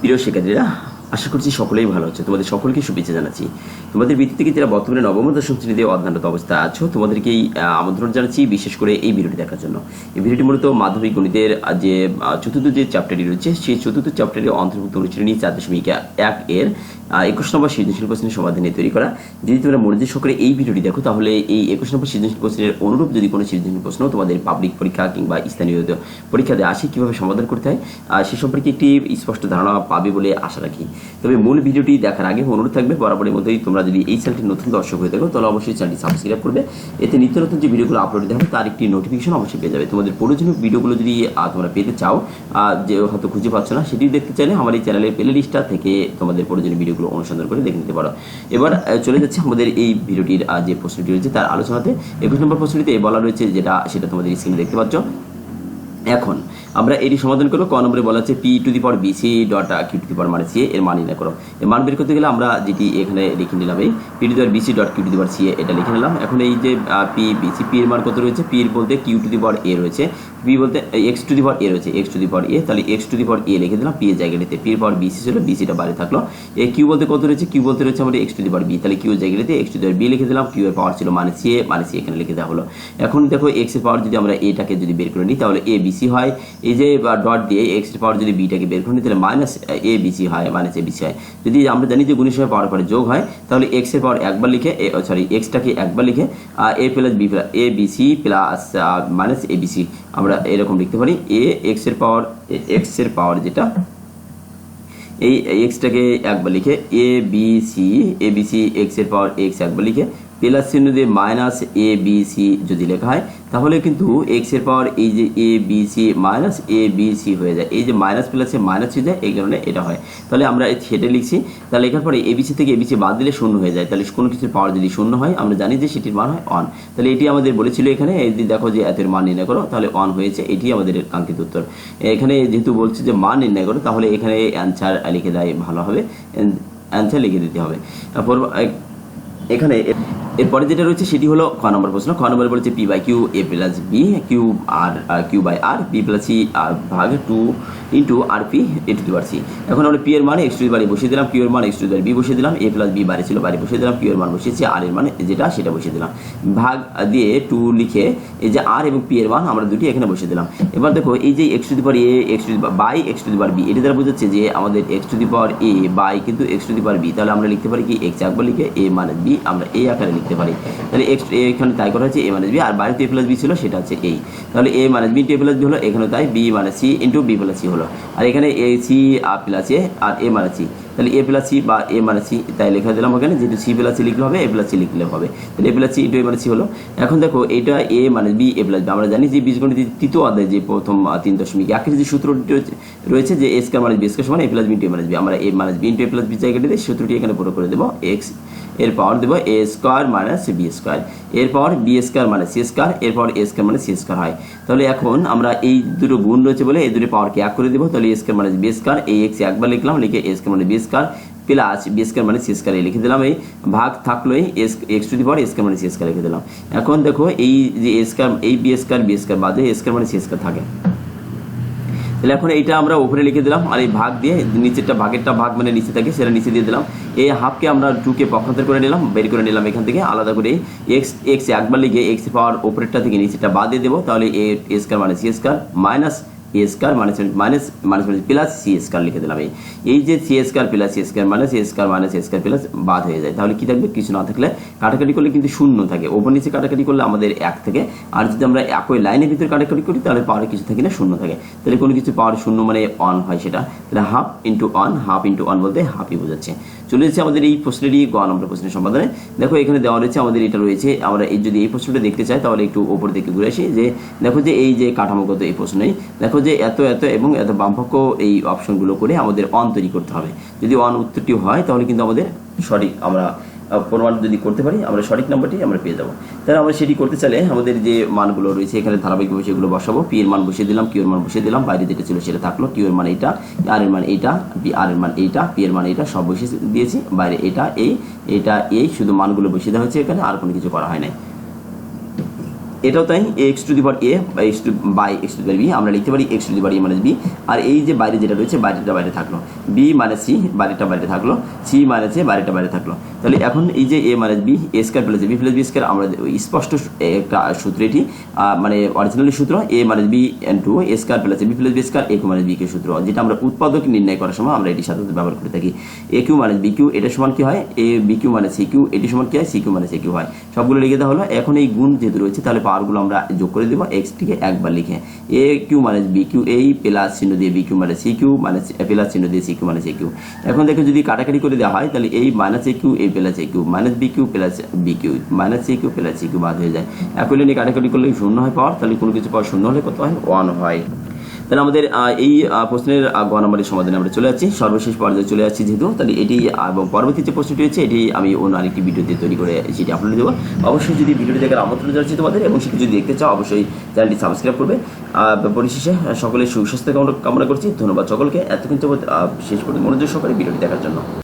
প্রিয় শিক্ষার্থীরা, আশা করছি সকলেই ভালো হচ্ছে তোমাদের সকলকে শুভেচ্ছা জানাচ্ছি। তোমাদের ভিত্তিতে যারা বর্তমানে নবম দশম শ্রেণীতে অধ্যয়নরত অবস্থায় আছো তোমাদেরকেই আমন্ত্রণ জানাচ্ছি বিশেষ করে এই ভিডিওটি দেখার জন্য। এই ভিডিওটি মূলত মাধ্যমিক গণিতের যে চতুর্থ যে চ্যাপ্টারটি রয়েছে, সেই চতুর্থ চ্যাপ্টারের অন্তর্ভুক্ত অনুশ্রেণী চার দশমিক এক এর একুশ নম্বর সৃজনশীল প্রশ্নের সমাধানে তৈরি করা। যদি তোমরা মনোযোগ সহকারে এই ভিডিওটি দেখো, তাহলে এই একুশ নম্বর সৃজনশীল প্রশ্নের অনুরূপ যদি কোনো সৃজনশীল প্রশ্ন তোমাদের পাবলিক পরীক্ষা কিংবা স্থানীয় পরীক্ষাতে আসে, কীভাবে সমাধান করতে হয় সে সম্পর্কে একটি স্পষ্ট ধারণা পাবে বলে আশা রাখি। তবে মূল ভিডিওটি দেখার আগে অনুরোধ থাকবে, বরাবরের মধ্যেই তোমরা যদি এই চ্যানেলটি নতুন দর্শক হয়ে থাকো, তাহলে অবশ্যই চ্যানেলটি সাবস্ক্রাইব করবে। এতে নিত্য নতুন যে ভিডিওগুলো আপলোড দেওয়া হবে, তার একটি নোটিফিকেশন অবশ্যই পেয়ে যাবে। তোমাদের প্রয়োজনীয় ভিডিওগুলো যদি তোমরা পেতে চাও যে হয়তো খুঁজে পাচ্ছ না সেটি দেখতে চাইলে আমার এই চ্যানেলের প্লে লিস্টটা থেকে তোমাদের প্রয়োজনীয় ভিডিওগুলো অনুসন্ধান করে দেখে নিতে পারো। এবার চলে যাচ্ছে আমাদের এই ভিডিওটির যে প্রশ্নটি রয়েছে তার আলোচনাতে। একুশ নম্বর প্রশ্নটিতে বলা রয়েছে যেটা, সেটা তোমাদের স্ক্রিনে দেখতে পাচ্ছ। এখন আমরা এটি সমাধান করব ক নম্বরে বলা হচ্ছে P to the power BC dot Q to the power মানে সি এর মান নির্ণয় করো এর মান বের করতে গেলে আমরা যেটি এখানে লিখে নিলাম এই P to the power BC dot Q to the power C এটা লিখে নিলাম এখন এই যে পি বিসি পি এর মান কত রয়েছে পি এর বলতে কিউ টু দি পাওয়ার এ রয়েছে পি বলতে এক্স টু দি পাওয়ার এ রয়েছে এক্স টু দি পাওয়ার এ তাহলে এক্স টু দি পাওয়ার এ লিখে দিলাম পি এর জায়গাটিতে পি এর পাওয়ার বিসি ছিল বিসিটা বাইরে থাকল এ কিউ বলতে কত রয়েছে কিউ বলতে রয়েছে আমাদের X to the power B তাহলে কিউ জায়গাটিতে X to the power B লিখে দিলাম কিউ এর পাওয়ার ছিল মানে সি এ মানে সি এখানে লিখে দেওয়া হলো এখন দেখো এক্সের পাওয়ার যদি আমরা এটাকে যদি বের করে নিই তাহলে এ বিসি হয় এই যে ডট দিয়ে এক্স পাওয়ার যদি বিটাকে বের করে নিই, তাহলে মাইনাস এ বিসি হয় মাইনাস এ বিসি হয়। যদি আমরা জানি যে গুণের সময় পাওয়ার পরে যোগ হয়, তাহলে এক্সের পাওয়ার একবার লিখে সরি এক্সটাকে একবার লিখে A plus B plus A BC plus minus A BC আমরা এরকম লিখতে পারি। এ এক্সের পাওয়ার এক্সের পাওয়ার যেটা, এই এক্সটাকে একবার লিখে A B C A B C এক্সের পাওয়ার এক্স একবার লিখে প্লাস চিহ্ন দিয়ে মাইনাস এ বি সি যদি লেখা হয়, তাহলে কিন্তু এক্সের পাওয়ার এই যে A B C minus A B C হয়ে যায়। এই যে মাইনাস প্লাসে মাইনাস হয়ে যায়, এই কারণে এটা হয়। তাহলে আমরা সেটা লিখছি। তাহলে লেখার পরে এবিসি থেকে এবিসি বাদ দিলে শূন্য হয়ে যায়। তাহলে কোনো কিছুর পাওয়ার যদি শূন্য হয়, আমরা জানি যে সেটির মান হয় অন তাহলে এটি আমাদের বলেছিল এখানে, এই যে দেখো যে এতের মান নির্ণয় করো, তাহলে অন হয়েছে। এটি আমাদের কাঙ্ক্ষিত উত্তর। এখানে যেহেতু বলছে যে মান নির্ণয় করো, তাহলে এখানে অ্যান্সার লিখে দেয় ভালো হবে। অ্যান্সার লিখে দিতে হবে। তারপর এখানে এরপরে যেটা রয়েছে সেটি হলো খ নম্বর প্রশ্ন। খ নম্বর বলেছে P by Q, A plus B, Q R Q by R, B plus C, আর ভাগ two into R P, A to the power C. এখন আমরা পি এর মানে এক্স টু বাড়ি বসিয়ে দিলাম, কিউ এর মান এক্স টু দি বি বসিয়ে দিলাম, এ প্লাস বি বাড়ি ছিল, বাড়ি বসিয়ে দিলাম, কিউ এর মান বসিয়েছি, আর এর মানে যেটা সেটা বসিয়ে দিলাম। ভাগ দিয়ে টু লিখে এই যে আর এবং পি এর মান আমরা দুটি এখানে বসিয়ে দিলাম। এবার দেখো এই যে X to the power A, X to by, X to the B, এটা দ্বারা বোঝাচ্ছে যে আমাদের X to the power A by কিন্তু X to the power B. তাহলে আমরা লিখতে পারি কি, এক্স একবার লিখে এ মানে বি, আমরা এই আকারে লিখতে পারি। তাহলে এক্স এখানে তাই করা হচ্ছে এ মাইনাস বি, আর বাইরে এ প্লাস বি ছিল, সেটা হচ্ছে এই। তাহলে A minus B, to plus B হলো, এখানে তাই বি মানে C into B plus C হলো। আর এখানে এ সি আর প্লাস এ, আর এ মানে সি। তাহলে এ প্লাস সি বা এ মানে সি, তাই লেখা দিলাম ওখানে, যেহেতু সি প্লাস সি লিখলে হবে, এ প্লাস সি লিখলে হবে। তাহলে A plus C into A মানে সি হলো। এখন দেখো, এটা এ মানে বি, এ প্লাস বি। আমরা জানি যে বীজগণিত তৃতীয় অধ্যায়, যে প্রথম তিন দশমিক, একের যে সূত্রটি রয়েছে- যে A square minus B square সমান, A plus B into A minus B. আমরা A minus B into A plus B জায়গাটিতে সূত্রটি এখানে পুরো করে দেবো, এক্স এর পাওয়ার দেবো A square minus B square এর পাওয়ার বি স্কোয়ার মানে সি স্কোয়ার এর পাওয়ার এ স্কোয়ার মানে সি স্কোয়ার হয়। তাহলে এখন আমরা এই দুটো গুণ রয়েছে বলে এই দুটো পাওয়ারকে এক করে দেবো। তাহলে এ স্কোয়ার মানে বি স্কোয়ার এই এক্স একবার লিখলাম, লিখে এ স্কোয়ার মানে B square plus B square মানে সি স্কোয়ার লিখে দিলাম। এই ভাগ থাকল এই X to the power square মানে সি স্কোয়ার লিখে দিলাম। এখন দেখো এই যে স্কোয়ার এই বি স্কোয়ার বি স্কোয়ার বাদে স্কোয়ার মানে সি স্কোয়ার থাকে। তাহলে এখন এইটা আমরা উপরে লিখে দিলাম আর এই ভাগ দিয়ে নিচেরটা ভাগেরটা ভাগ মানে নিচে থাকে সেটা নিচে দিয়ে দিলাম। এই হাফকে আমরা টুকে পক্ষান্তর করে নিলাম, বের করে নিলাম এখান থেকে, আলাদা করে এক্স এক্স একবার লিখে এক্স পাওয়ার উপরেরটা থেকে নিচেরটা বাদ দিয়ে দেবো, তাহলে এ স্কোয়ার মানে C square minus A minus minus minus minus plus C square লিখে দিলাম এই। এই যে C square plus C square minus A minus A plus বাদ হয়ে যায়। তাহলে কি থাকবে? কিছু না থাকলে কাটাকাটি করলে কিন্তু শূন্য থাকে। ওপর নিচে কাটাকাটি করলে আমাদের এক থেকে। আর যদি আমরা একই লাইনের ভিতরে কাটাকাটি করি, তাহলে পাওয়ারে কিছু থাকে না, শূন্য থাকে। তাহলে কোনো কিছু পাওয়ার শূন্য মানে অন হয় সেটা। তাহলে half into on half into on বলতে হাফই বোঝাচ্ছে। চলে যাচ্ছে আমাদের এই প্রশ্নেরই গ নম্বর প্রশ্নের সমাধানে। দেখো, এখানে দেওয়া রয়েছে আমাদের এটা রয়েছে। আমরা এই যদি এই প্রশ্নটা দেখতে চাই, তাহলে একটু ওপর দিকে ঘুরে আসি যে, দেখো যে এই যে কাঠামোগত এই প্রশ্নেই দেখো যে এত এত এবং এত বামপক্ষ এই অপশনগুলো করে আমাদের অন তৈরি করতে হবে। যদি অন উত্তরটি হয়, তাহলে কিন্তু আমাদের সঠিক আমরা প্রমাণ যদি করতে পারি, আমরা সঠিক নাম্বারটি আমরা পেয়ে যাব। তাহলে আমরা সেটি করতে চাইলে আমাদের যে মানগুলো রয়েছে, এখানে ধারাবাহিকভাবে সেগুলো বসাবো। পি এর মান বসিয়ে দিলাম কিউ এর মান বসিয়ে দিলাম, বাইরে যেটা ছিল সেটা থাকল। কিউ এর মান এইটা আর এর মান এইটা বি আর এর মান এইটা পি এর মান এইটা, সব বসিয়ে দিয়েছি। বাইরে এটা এই এটা এই শুধু মানগুলো বসিয়ে দেওয়া হয়েছে এখানে, আর কোনো কিছু করা হয় নাই। এটাও তাই x to the power A বা X to by X to the B আমরা লিখতে পারি X to the power A minus B আর এই যে বাইরে যেটা রয়েছে বাইরেটা বাইরে থাকল বি মাইনাস সি বাইরেটা বাইরে থাকল সি মাইনাস এ বাইরেটা বাইরে থাকল। তাহলে এখন এই যে A minus B A square plus B plus B square আমরা স্পষ্ট একটা সূত্র এটি মানে অরিজিনালি সূত্র A minus B to A square plus B plus B square A Q minus B Q সূত্র, যেটা আমরা উৎপাদক নির্ণয় করার সময় আমরা এটি সাধারণত ব্যবহার করে থাকি। A Q minus B Q এটা সমান কি হয়? A B Q minus C Q এটি সমান কি হয়? C Q minus A Q হয়। সবগুলো লিখে দেওয়া হলো। এখন এই গুণ যেহেতু রয়েছে, তাহলে পাওয়ারগুলো আমরা যোগ করে দেবো এক্সটিকে একবার লিখে। A Q minus B Q এই প্লাস চিহ্ন দিয়ে B Q minus C Q minus plus চিহ্ন দিয়ে C Q minus A Q এখন দেখো যদি কাটাকাটি করে দেওয়া হয়, তাহলে এই মাইনাস এ কিউ এই plus A Q minus B Q plus B Q minus C Q plus C Q বাদ হয়ে যায়। একই লাইনে কাটাকাটি করলে শূন্য হয় পাওয়ার তাহলে কোনো কিছু পাওয়ার শূন্য হলে কত হয়? ওয়ান হয়। তাহলে আমাদের এই প্রশ্নের গ নম্বরের সমাধানে আমরা চলে যাচ্ছি। সর্বশেষ পর্যায়ে চলে যাচ্ছি যেহেতু, তাহলে এটি এবং পরবর্তী যে প্রশ্নটি হচ্ছে এটি আমি অন্য আরেকটি ভিডিওতে তৈরি করে সেটি আপলোড দেবো। অবশ্যই যদি ভিডিওটি দেখার আমন্ত্রণ জানাচ্ছি তোমাদের এবং সেটি যদি দেখতে চাও, অবশ্যই চ্যানেলটি সাবস্ক্রাইব করবে। পরিশেষে সকলের সুস্বাস্থ্য কামনা- করছি। ধন্যবাদ সকলকে। এতক্ষণ শেষ পর্যন্ত মনোযোগ সহকারে ভিডিওটি দেখার জন্য।